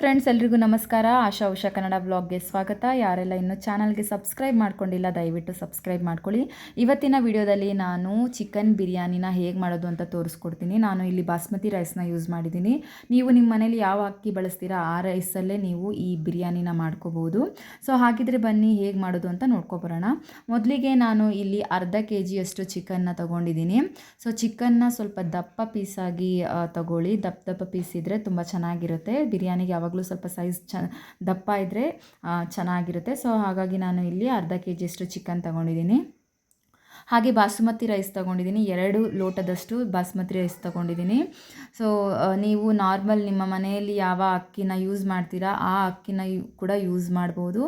Friends ಎಲ್ರಿಗೂ ನಮಸ್ಕಾರ. ಆಶಾ ಉಷಾ ಕನ್ನಡ ಬ್ಲಾಗ್ಗೆ ಸ್ವಾಗತ. ಯಾರೆಲ್ಲ ಇನ್ನೂ ಚಾನಲ್ಗೆ ಸಬ್ಸ್ಕ್ರೈಬ್ ಮಾಡ್ಕೊಂಡಿಲ್ಲ, ದಯವಿಟ್ಟು ಸಬ್ಸ್ಕ್ರೈಬ್ ಮಾಡ್ಕೊಳ್ಳಿ. ಇವತ್ತಿನ ವಿಡಿಯೋದಲ್ಲಿ ನಾನು ಚಿಕನ್ ಬಿರಿಯಾನಿನ ಹೇಗೆ ಮಾಡೋದು ಅಂತ ತೋರಿಸ್ಕೊಡ್ತೀನಿ. ನಾನು ಇಲ್ಲಿ ಬಾಸ್ಮತಿ ರೈಸ್ನ ಯೂಸ್ ಮಾಡಿದ್ದೀನಿ. ನೀವು ನಿಮ್ಮ ಮನೇಲಿ ಯಾವ ಅಕ್ಕಿ ಬಳಸ್ತೀರಾ, ಆ ರೈಸಲ್ಲೇ ನೀವು ಈ ಬಿರಿಯಾನಿನ ಮಾಡ್ಕೋಬೋದು. ಸೊ ಹಾಗಿದ್ರೆ ಬನ್ನಿ, ಹೇಗೆ ಮಾಡೋದು ಅಂತ ನೋಡ್ಕೊಬರೋಣ ಮೊದಲಿಗೆ ನಾನು ಇಲ್ಲಿ ಅರ್ಧ ಕೆ ಜಿಯಷ್ಟು ಚಿಕನ್ನ ತೊಗೊಂಡಿದ್ದೀನಿ. ಸೊ ಚಿಕನ್ನ ಸ್ವಲ್ಪ ದಪ್ಪ ಪೀಸಾಗಿ ತಗೊಳ್ಳಿ. ದಪ್ಪ ದಪ್ಪ ಪೀಸ್ ಇದ್ದರೆ ತುಂಬ ಚೆನ್ನಾಗಿರುತ್ತೆ. ಬಿರಿಯಾನಿಗೆ ಯಾವಾಗಲೂ ಸ್ವಲ್ಪ ಸೈಜ್ ಚ, ದಪ್ಪ ಇದ್ದರೆ ಚೆನ್ನಾಗಿರುತ್ತೆ. ಸೊ ಹಾಗಾಗಿ ನಾನು ಇಲ್ಲಿ ಅರ್ಧ ಕೆ ಜಿಯಷ್ಟು ಚಿಕನ್ ತಗೊಂಡಿದ್ದೀನಿ. ಹಾಗೆ ಬಾಸುಮತಿ ರೈಸ್ ತೊಗೊಂಡಿದ್ದೀನಿ. ಎರಡು ಲೋಟದಷ್ಟು ಬಾಸುಮತಿ ರೈಸ್ ತೊಗೊಂಡಿದ್ದೀನಿ. ಸೊ ನೀವು ನಾರ್ಮಲ್ ನಿಮ್ಮ ಮನೆಯಲ್ಲಿ ಯಾವ ಅಕ್ಕಿನ ಯೂಸ್ ಮಾಡ್ತೀರಾ, ಆ ಅಕ್ಕಿನ ಕೂಡ ಯೂಸ್ ಮಾಡ್ಬೋದು.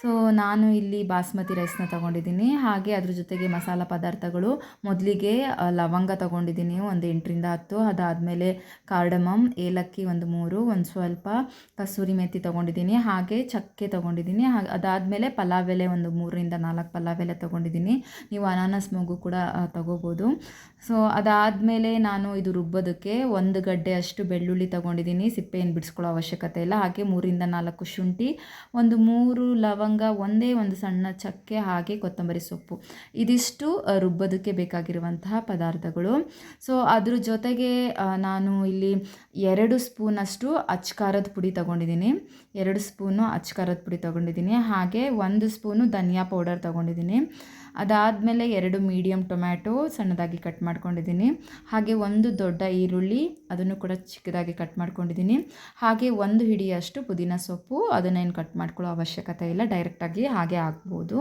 ಸೊ ನಾನು ಇಲ್ಲಿ ಬಾಸುಮತಿ ರೈಸ್ನ ತೊಗೊಂಡಿದ್ದೀನಿ. ಹಾಗೆ ಅದ್ರ ಜೊತೆಗೆ ಮಸಾಲ ಪದಾರ್ಥಗಳು, ಮೊದಲಿಗೆ ಲವಂಗ ತೊಗೊಂಡಿದ್ದೀನಿ. ಒಂದು ಎಂಟರಿಂದ ಹತ್ತು. ಅದಾದಮೇಲೆ ಕಾರ್ಡಮಮ್, ಏಲಕ್ಕಿ ಒಂದು ಮೂರು, ಒಂದು ಸ್ವಲ್ಪ ಕಸೂರಿ ಮೆತ್ತಿ ತೊಗೊಂಡಿದ್ದೀನಿ. ಹಾಗೆ ಚಕ್ಕೆ ತೊಗೊಂಡಿದ್ದೀನಿ. ಹಾಗೆ ಅದಾದಮೇಲೆ ಪಲಾವ್ ಎಲೆ ಒಂದು ಮೂರರಿಂದ ನಾಲ್ಕು ಪಲಾವ್ ಎಲೆ ತೊಗೊಂಡಿದ್ದೀನಿ. ನೀವು ಅನಾನಸ್ ಮೂಗು ಕೂಡ ತಗೋಬೋದು. ಸೊ, ಅದಾದಮೇಲೆ ನಾನು ಇದು ರುಬ್ಬೋದಕ್ಕೆ ಒಂದು ಗಡ್ಡೆ ಅಷ್ಟು ಬೆಳ್ಳುಳ್ಳಿ ತೊಗೊಂಡಿದ್ದೀನಿ. ಸಿಪ್ಪೆ ಏನು ಬಿಡಿಸ್ಕೊಳ್ಳೋ ಅವಶ್ಯಕತೆ ಇಲ್ಲ. ಹಾಗೆ ಮೂರಿಂದ ನಾಲ್ಕು ಶುಂಠಿ, ಒಂದು ಮೂರು ಲವಂಗ, ಒಂದೇ ಒಂದು ಸಣ್ಣ ಚಕ್ಕೆ, ಹಾಗೆ ಕೊತ್ತಂಬರಿ ಸೊಪ್ಪು. ಇದಿಷ್ಟು ರುಬ್ಬೋದಕ್ಕೆ ಬೇಕಾಗಿರುವಂತಹ ಪದಾರ್ಥಗಳು. ಸೊ, ಅದ್ರ ಜೊತೆಗೆ ನಾನು ಇಲ್ಲಿ ಎರಡು ಸ್ಪೂನಷ್ಟು ಅಚ್ಕಾರದ ಪುಡಿ ತಗೊಂಡಿದ್ದೀನಿ. ಎರಡು ಸ್ಪೂನು ಅಚ್ಕಾರದ ಪುಡಿ ತೊಗೊಂಡಿದ್ದೀನಿ. ಹಾಗೆ ಒಂದು ಸ್ಪೂನು ಧನಿಯಾ ಪೌಡರ್ ತೊಗೊಂಡಿದ್ದೀನಿ. ಅದಾದಮೇಲೆ ಎರಡು ಮೀಡಿಯಮ್ ಟೊಮ್ಯಾಟೊ ಸಣ್ಣದಾಗಿ ಕಟ್ ಮಾಡ್ಕೊಂಡಿದ್ದೀನಿ. ಹಾಗೆ ಒಂದು ದೊಡ್ಡ ಈರುಳ್ಳಿ, ಅದನ್ನು ಕೂಡ ಚಿಕ್ಕದಾಗಿ ಕಟ್ ಮಾಡ್ಕೊಂಡಿದ್ದೀನಿ. ಹಾಗೆ ಒಂದು ಹಿಡಿಯಷ್ಟು ಪುದೀನ ಸೊಪ್ಪು ಅದನ್ನೇನು ಕಟ್ ಮಾಡ್ಕೊಳ್ಳೋ ಅವಶ್ಯಕತೆ ಇಲ್ಲ ಡೈರೆಕ್ಟಾಗಿ ಹಾಗೆ ಆಗ್ಬೋದು.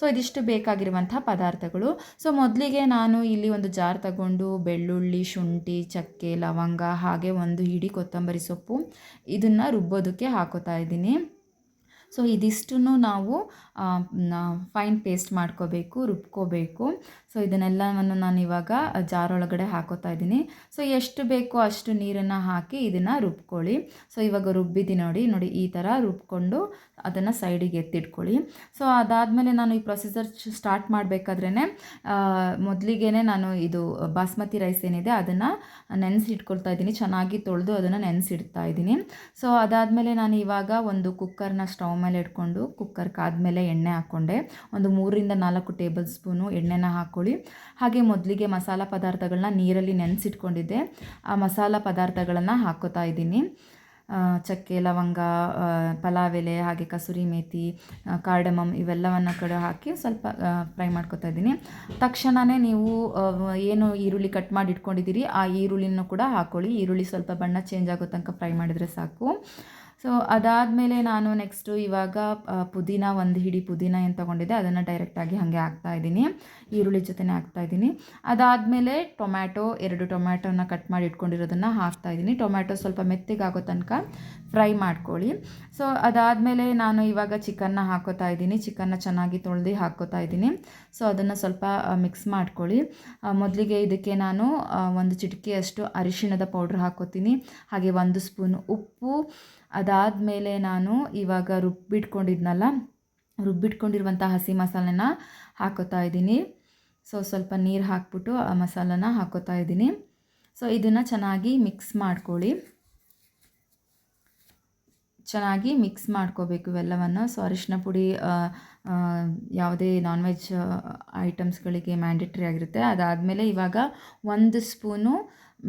ಸೊ ಇದಿಷ್ಟು ಬೇಕಾಗಿರುವಂಥ ಪದಾರ್ಥಗಳು. ಸೊ ಮೊದಲಿಗೆ ನಾನು ಇಲ್ಲಿ ಒಂದು ಜಾರ್ ತಗೊಂಡು ಬೆಳ್ಳುಳ್ಳಿ, ಶುಂಠಿ, ಚಕ್ಕೆ, ಲವಂಗ, ಹಾಗೆ ಒಂದು ಹಿಡಿ ಕೊತ್ತಂಬರಿ ಸೊಪ್ಪು, ಇದನ್ನು ರುಬ್ಬೋದಕ್ಕೆ ಹಾಕೋತಾ ಇದ್ದೀನಿ. ಸೊ ಇದಿಷ್ಟನ್ನು ನಾವು ಫೈನ್ ಪೇಸ್ಟ್ ಮಾಡ್ಕೋಬೇಕು, ರುಬ್ಕೋಬೇಕು. ಸೊ ಇದನ್ನೆಲ್ಲವನ್ನು ನಾನು ಇವಾಗ ಜಾರ್ ಒಳಗಡೆ ಹಾಕೋತಾ ಇದ್ದೀನಿ. ಸೊ ಎಷ್ಟು ಬೇಕೋ ಅಷ್ಟು ನೀರನ್ನು ಹಾಕಿ ಇದನ್ನು ರುಬ್ಕೊಳ್ಳಿ. ಸೊ ಇವಾಗ ರುಬ್ಬಿದ್ದೀನಿ ನೋಡಿ ನೋಡಿ ಈ ಥರ ರುಬ್ಕೊಂಡು ಅದನ್ನು ಸೈಡಿಗೆ ಎತ್ತಿಟ್ಕೊಳ್ಳಿ. ಸೊ ಅದಾದಮೇಲೆ ನಾನು ಈ ಪ್ರೊಸೀಜರ್ ಸ್ಟಾರ್ಟ್ ಮಾಡಬೇಕಾದ್ರೇ ಮೊದಲಿಗೆ ನಾನು ಇದು ಬಾಸ್ಮತಿ ರೈಸ್ ಏನಿದೆ ಅದನ್ನು ನೆನೆಸಿಟ್ಕೊಳ್ತಾ ಇದ್ದೀನಿ. ಚೆನ್ನಾಗಿ ತೊಳೆದು ಅದನ್ನು ನೆನೆಸಿಡ್ತಾ ಇದ್ದೀನಿ. ಸೊ ಅದಾದಮೇಲೆ ನಾನು ಇವಾಗ ಒಂದು ಕುಕ್ಕರ್ನ ಸ್ಟವ್ ಮೇಲೆ ಇಟ್ಕೊಂಡು ಕುಕ್ಕರ್ ಕಾದ್ಮೇಲೆ ಎಣ್ಣೆ ಹಾಕ್ಕೊಂಡೆ. ಒಂದು ಮೂರರಿಂದ ನಾಲ್ಕು ಟೇಬಲ್ ಸ್ಪೂನು ಎಣ್ಣೆನ ಹಾಕ್ಕೊಳ್ಳಿ ಹಾಗೆ ಮೊದಲಿಗೆ ಮಸಾಲ ಪದಾರ್ಥಗಳನ್ನ ನೀರಲ್ಲಿ ನೆನೆಸಿಟ್ಕೊಂಡಿದ್ದೆ. ಆ ಮಸಾಲ ಪದಾರ್ಥಗಳನ್ನು ಹಾಕೋತಾ ಇದ್ದೀನಿ. ಚಕ್ಕೆ, ಲವಂಗ ಪಲಾವ್ ಎಲೆ ಹಾಗೆ ಕಸೂರಿ ಮೇಥಿ ಕಾರ್ಡಮಮ್ ಇವೆಲ್ಲವನ್ನು ಕಡೆ ಹಾಕಿ ಸ್ವಲ್ಪ ಫ್ರೈ ಮಾಡ್ಕೊತಾ ಇದ್ದೀನಿ. ತಕ್ಷಣವೇ ನೀವು ಏನು ಈರುಳ್ಳಿ ಕಟ್ ಮಾಡಿ ಇಟ್ಕೊಂಡಿದ್ದೀರಿ, ಆ ಈರುಳ್ಳಿನೂ ಕೂಡ ಹಾಕ್ಕೊಳ್ಳಿ ಈರುಳ್ಳಿ ಸ್ವಲ್ಪ ಬಣ್ಣ ಚೇಂಜ್ ಆಗೋ ತನಕ ಫ್ರೈ ಮಾಡಿದರೆ ಸಾಕು. ಸೊ ಅದಾದಮೇಲೆ ನಾನು ನೆಕ್ಸ್ಟು ಇವಾಗ ಪುದೀನ ಒಂದು ಹಿಡಿ ಪುದೀನ ಏನು ತೊಗೊಂಡಿದ್ದೆ, ಅದನ್ನು ಡೈರೆಕ್ಟಾಗಿ ಹಾಗೆ ಹಾಕ್ತಾ ಇದ್ದೀನಿ. ಈರುಳ್ಳಿ ಜೊತೆನೇ ಹಾಕ್ತಾ ಇದ್ದೀನಿ. ಅದಾದಮೇಲೆ ಟೊಮ್ಯಾಟೊ, ಎರಡು ಟೊಮ್ಯಾಟೊನ ಕಟ್ ಮಾಡಿ ಇಟ್ಕೊಂಡಿರೋದನ್ನು ಹಾಕ್ತಾ ಇದ್ದೀನಿ. ಟೊಮ್ಯಾಟೊ ಸ್ವಲ್ಪ ಮೆತ್ತಗಾಗೋ ತನಕ ಫ್ರೈ ಮಾಡ್ಕೊಳ್ಳಿ. ಸೊ ಅದಾದಮೇಲೆ ನಾನು ಇವಾಗ ಚಿಕನ್ನ ಹಾಕೋತಾ ಇದ್ದೀನಿ. ಚಿಕನ್ನ ಚೆನ್ನಾಗಿ ತೊಳೆದು ಹಾಕೋತಾ ಇದ್ದೀನಿ. ಸೊ ಅದನ್ನು ಸ್ವಲ್ಪ ಮಿಕ್ಸ್ ಮಾಡ್ಕೊಳ್ಳಿ. ಮೊದಲಿಗೆ ಇದಕ್ಕೆ ನಾನು ಒಂದು ಚಿಟಕಿಯಷ್ಟು ಅರಿಶಿಣದ ಪೌಡ್ರ್ ಹಾಕೋತೀನಿ. ಹಾಗೆ ಒಂದು ಸ್ಪೂನ್ ಉಪ್ಪು ಅದಾದಮೇಲೆ ನಾನು ಇವಾಗ ರುಬ್ಬಿಟ್ಕೊಂಡಿದ್ನಲ್ಲ, ರುಬ್ಬಿಟ್ಕೊಂಡಿರುವಂಥ ಹಸಿ ಮಸಾಲೆನ ಹಾಕೋತಾ ಇದ್ದೀನಿ. ಸೊ, ಸ್ವಲ್ಪ ನೀರು ಹಾಕ್ಬಿಟ್ಟು ಆ ಮಸಾಲನ ಹಾಕೋತಾ ಇದ್ದೀನಿ. ಸೊ, ಇದನ್ನು ಚೆನ್ನಾಗಿ ಮಿಕ್ಸ್ ಮಾಡ್ಕೊಳ್ಳಿ. ಚೆನ್ನಾಗಿ ಮಿಕ್ಸ್ ಮಾಡ್ಕೋಬೇಕು ಇವೆಲ್ಲವನ್ನು. ಸೊ ಅರಿಶಿನ ಪುಡಿ ಯಾವುದೇ ನಾನ್ ವೆಜ್ ಐಟಮ್ಸ್ಗಳಿಗೆ ಮ್ಯಾಂಡೇಟ್ರಿ ಆಗಿರುತ್ತೆ. ಅದಾದಮೇಲೆ ಇವಾಗ ಒಂದು ಸ್ಪೂನು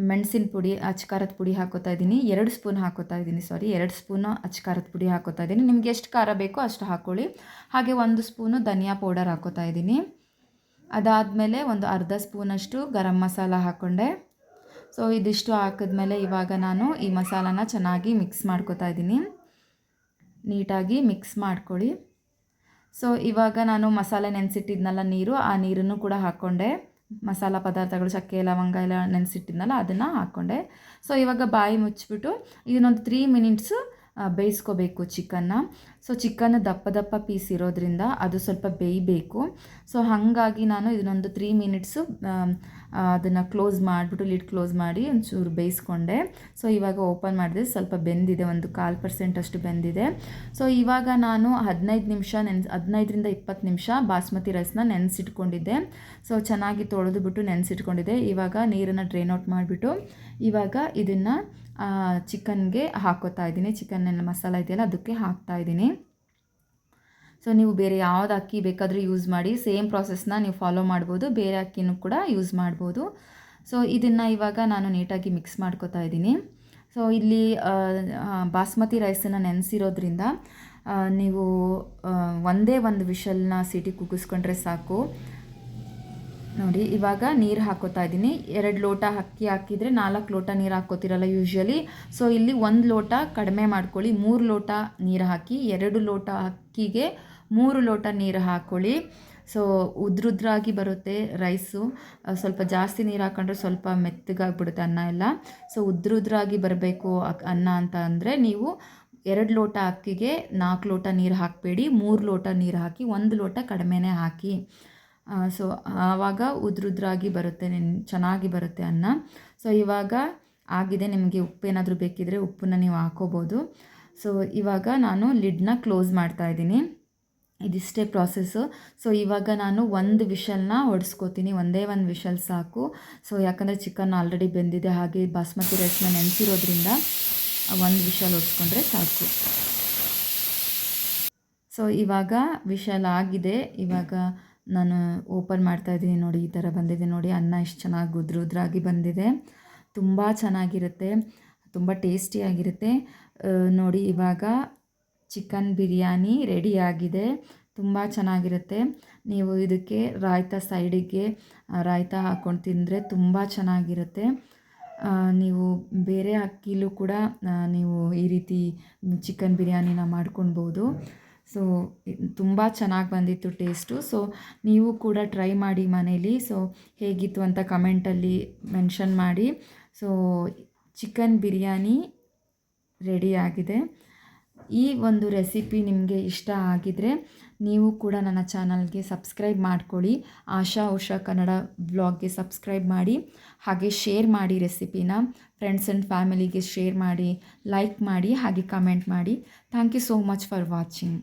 ಮೆಣಸಿನ ಪುಡಿ ಅಚ್ಕಾರದ ಪುಡಿ ಹಾಕೋತಾ ಇದ್ದೀನಿ. ಎರಡು ಸ್ಪೂನ್ ಹಾಕೋತಾ ಇದ್ದೀನಿ ಸಾರಿ ಎರಡು ಸ್ಪೂನು ಅಚ್ಕಾರದ ಪುಡಿ ಹಾಕೋತಾ ಇದ್ದೀನಿ. ನಿಮ್ಗೆ ಎಷ್ಟು ಖಾರ ಬೇಕೋ ಅಷ್ಟು ಹಾಕ್ಕೊಳ್ಳಿ ಹಾಗೆ ಒಂದು ಸ್ಪೂನು ಧನಿಯಾ ಪೌಡರ್ ಹಾಕೋತಾ ಇದ್ದೀನಿ. ಅದಾದಮೇಲೆ ಒಂದು ಅರ್ಧ ಸ್ಪೂನಷ್ಟು ಗರಂ ಮಸಾಲ ಹಾಕ್ಕೊಂಡೆ ಸೊ ಇದಿಷ್ಟು ಹಾಕಿದ್ಮೇಲೆ ಇವಾಗ ನಾನು ಈ ಮಸಾಲಾನ ಚೆನ್ನಾಗಿ ಮಿಕ್ಸ್ ಮಾಡ್ಕೋತಾ ಇದ್ದೀನಿ. ನೀಟಾಗಿ ಮಿಕ್ಸ್ ಮಾಡ್ಕೊಳ್ಳಿ. ಸೊ ಇವಾಗ ನಾನು ಮಸಾಲೆ ನೆನೆಸಿಟ್ಟಿದ್ನಲ್ಲ ನೀರು, ಆ ನೀರನ್ನು ಕೂಡ ಹಾಕ್ಕೊಂಡೆ ಮಸಾಲ ಪದಾರ್ಥಗಳು, ಚಕ್ಕೆ ಲವಂಗ ಎಲ್ಲ ನೆನೆಸಿಟ್ಟಿದ್ನಲ್ಲ, ಅದನ್ನು ಹಾಕ್ಕೊಂಡೆ ಸೊ ಇವಾಗ ಬಾಯಿ ಮುಚ್ಚಿಬಿಟ್ಟು, ಇದನ್ನೊಂದು ತ್ರೀ ಮಿನಿಟ್ಸು ಬೇಯಿಸ್ಕೋಬೇಕು ಚಿಕನ್ನ. ಸೊ ಚಿಕನ್ ದಪ್ಪ ದಪ್ಪ ಪೀಸ್ ಇರೋದ್ರಿಂದ ಅದು ಸ್ವಲ್ಪ ಬೇಯಬೇಕು. ಸೊ ಹಾಗಾಗಿ ನಾನು ಇದನ್ನೊಂದು ತ್ರೀ ಮಿನಿಟ್ಸು ಅದನ್ನು ಕ್ಲೋಸ್ ಮಾಡಿಬಿಟ್ಟು ಲಿಡ್ ಕ್ಲೋಸ್ ಮಾಡಿ ಒಂಚೂರು ಬೇಯಿಸ್ಕೊಂಡೆ. ಸೊ ಇವಾಗ ಓಪನ್ ಮಾಡಿದೆ. ಸ್ವಲ್ಪ ಬೆಂದಿದೆ. ಒಂದು ಕಾಲು ಪರ್ಸೆಂಟ್ ಅಷ್ಟು ಬೆಂದಿದೆ. ಸೊ ಇವಾಗ ನಾನು ಹದಿನೈದು ನಿಮಿಷ ನೆನ್ಸ್, ಹದಿನೈದರಿಂದ ಇಪ್ಪತ್ತು ನಿಮಿಷ ಬಾಸ್ಮತಿ ರೈಸ್ನ ನೆನೆಸಿಟ್ಕೊಂಡಿದ್ದೆ. ಸೊ ಚೆನ್ನಾಗಿ ತೊಳೆದು ಬಿಟ್ಟು ನೆನೆಸಿಟ್ಕೊಂಡಿದ್ದೆ. ಇವಾಗ ನೀರನ್ನು ಡ್ರೈನ್ ಔಟ್ ಮಾಡಿಬಿಟ್ಟು ಇವಾಗ ಇದನ್ನು ಚಿಕನ್ಗೆ ಹಾಕೋತಾ ಇದ್ದೀನಿ. ಚಿಕನ್ ಮಸಾಲ ಇದೆಯಲ್ಲ, ಅದಕ್ಕೆ ಹಾಕ್ತಾ ಇದ್ದೀನಿ. ಸೊ ನೀವು ಬೇರೆ ಯಾವುದು ಅಕ್ಕಿ ಬೇಕಾದರೂ ಯೂಸ್ ಮಾಡಿ ಸೇಮ್ ಪ್ರಾಸೆಸ್ನ ನೀವು ಫಾಲೋ ಮಾಡ್ಬೋದು. ಬೇರೆ ಅಕ್ಕಿನೂ ಕೂಡ ಯೂಸ್ ಮಾಡ್ಬೋದು. ಸೊ ಇದನ್ನು ಇವಾಗ ನಾನು ನೀಟಾಗಿ ಮಿಕ್ಸ್ ಮಾಡ್ಕೋತಾ ಇದ್ದೀನಿ. ಸೊ ಇಲ್ಲಿ ಬಾಸ್ಮತಿ ರೈಸನ್ನು ನೆನೆಸಿರೋದ್ರಿಂದ ನೀವು ಒಂದೇ ಒಂದು ವಿಷಲ್ನ ಸಿಟಿ ಕುಗ್ಗಿಸ್ಕೊಂಡ್ರೆ ಸಾಕು. ನೋಡಿ, ಇವಾಗ ನೀರು ಹಾಕೋತಾ ಇದ್ದೀನಿ. ಎರಡು ಲೋಟ ಅಕ್ಕಿ ಹಾಕಿದರೆ ನಾಲ್ಕು ಲೋಟ ನೀರು ಹಾಕೋತಿರಲ್ಲ ಯೂಶ್ವಲಿ ಸೊ ಇಲ್ಲಿ ಒಂದು ಲೋಟ ಕಡಿಮೆ ಮಾಡ್ಕೊಳ್ಳಿ. ಮೂರು ಲೋಟ ನೀರು ಹಾಕಿ, ಎರಡು ಲೋಟ ಅಕ್ಕಿಗೆ ಮೂರು ಲೋಟ ನೀರು ಹಾಕ್ಕೊಳ್ಳಿ ಸೊ ಉದ್ರುದ್ರಾಗಿ ಬರುತ್ತೆ ರೈಸು ಸ್ವಲ್ಪ ಜಾಸ್ತಿ ನೀರು ಹಾಕೊಂಡ್ರೆ ಸ್ವಲ್ಪ ಮೆತ್ತಗಾಗ್ಬಿಡುತ್ತೆ ಅನ್ನ ಎಲ್ಲ. ಸೊ ಉದ್ರುದ್ರಾಗಿ ಬರಬೇಕು ಅನ್ನ ಅಂತ ಅಂದರೆ ನೀವು ಎರಡು ಲೋಟ ಅಕ್ಕಿಗೆ ನಾಲ್ಕು ಲೋಟ ನೀರು ಹಾಕಬೇಡಿ. ಮೂರು ಲೋಟ ನೀರು ಹಾಕಿ, ಒಂದು ಲೋಟ ಕಡಿಮೆನೇ ಹಾಕಿ. ಸೊ ಆವಾಗ ಉದ್ರುದ್ರಾಗಿ ಬರುತ್ತೆ, ನೆನ್ ಚೆನ್ನಾಗಿ ಬರುತ್ತೆ ಅನ್ನ. ಸೊ ಇವಾಗ ಆಗಿದೆ, ನಿಮಗೆ ಉಪ್ಪೇನಾದರೂ ಬೇಕಿದ್ದರೆ ಉಪ್ಪನ್ನ ನೀವು ಹಾಕೋಬೋದು. ಸೊ ಇವಾಗ ನಾನು ಲಿಡ್ನ ಕ್ಲೋಸ್ ಮಾಡ್ತಾ ಇದ್ದೀನಿ. ಇದಿಷ್ಟೇ ಪ್ರಾಸೆಸ್ಸು. ಸೊ ಇವಾಗ ನಾನು ಒಂದು ವಿಷಲ್ನ ಹೊಡೆಸ್ಕೋತೀನಿ ಒಂದೇ ಒಂದು ವಿಷಲ್ ಸಾಕು. ಸೊ ಯಾಕಂದರೆ ಚಿಕನ್ ಆಲ್ರೆಡಿ ಬೆಂದಿದೆ, ಹಾಗೆ ಬಾಸ್ಮತಿ ರೈಸ್ನ ನೆನೆಸಿರೋದ್ರಿಂದ ಒಂದು ವಿಷಲ್ ಹೊಡ್ಸ್ಕೊಂಡ್ರೆ ಸಾಕು. ಸೊ ಇವಾಗ ವಿಷಲ್ ಆಗಿದೆ. ಇವಾಗ ನಾನು ಓಪನ್ ಮಾಡ್ತಾ ಇದ್ದೀನಿ ನೋಡಿ, ಈ ಥರ ಬಂದಿದೆ ನೋಡಿ. ಅನ್ನ ಎಷ್ಟು ಚೆನ್ನಾಗಿ ಗುದ್ರುದ್ರಾಗಿ ಉದ್ರಾಗಿ ಬಂದಿದೆ. ತುಂಬ ಚೆನ್ನಾಗಿರುತ್ತೆ, ತುಂಬ ಟೇಸ್ಟಿಯಾಗಿರುತ್ತೆ ನೋಡಿ, ಇವಾಗ ಚಿಕನ್ ಬಿರಿಯಾನಿ ರೆಡಿ ಆಗಿದೆ. ತುಂಬ ಚೆನ್ನಾಗಿರುತ್ತೆ. ನೀವು ಇದಕ್ಕೆ ರಾಯ್ತ ಸೈಡಿಗೆ ರಾಯ್ತ ಹಾಕ್ಕೊಂಡು ತಿಂದರೆ ತುಂಬ ಚೆನ್ನಾಗಿರುತ್ತೆ. ನೀವು ಬೇರೆ ಅಕ್ಕಿಲೂ ಕೂಡ ನೀವು ಈ ರೀತಿ ಚಿಕನ್ ಬಿರಿಯಾನಿನ ಮಾಡ್ಕೊಳ್ಬೋದು. ಸೊ ತುಂಬ ಚೆನ್ನಾಗಿ ಬಂದಿತ್ತು ಟೇಸ್ಟು ಸೊ ನೀವು ಕೂಡ ಟ್ರೈ ಮಾಡಿ ಮನೇಲಿ. ಸೊ ಹೇಗಿತ್ತು ಅಂತ ಕಮೆಂಟಲ್ಲಿ ಮೆನ್ಷನ್ ಮಾಡಿ. ಸೊ ಚಿಕನ್ ಬಿರಿಯಾನಿ ರೆಡಿ ಆಗಿದೆ. ಈ ಒಂದು ರೆಸಿಪಿ ನಿಮಗೆ ಇಷ್ಟ ಆಗಿದರೆ ನೀವು ಕೂಡ ನನ್ನ ಚಾನಲ್ಗೆ ಸಬ್ಸ್ಕ್ರೈಬ್ ಮಾಡ್ಕೊಳ್ಳಿ. ಆಶಾ ಉಷಾ ಕನ್ನಡ ಬ್ಲಾಗ್ಗೆ ಸಬ್ಸ್ಕ್ರೈಬ್ ಮಾಡಿ. ಹಾಗೆ ಶೇರ್ ಮಾಡಿ ರೆಸಿಪಿನ ಫ್ರೆಂಡ್ಸ್ ಆ್ಯಂಡ್ ಫ್ಯಾಮಿಲಿಗೆ ಶೇರ್ ಮಾಡಿ ಲೈಕ್ ಮಾಡಿ, ಹಾಗೆ ಕಮೆಂಟ್ ಮಾಡಿ. Thank you so much for watching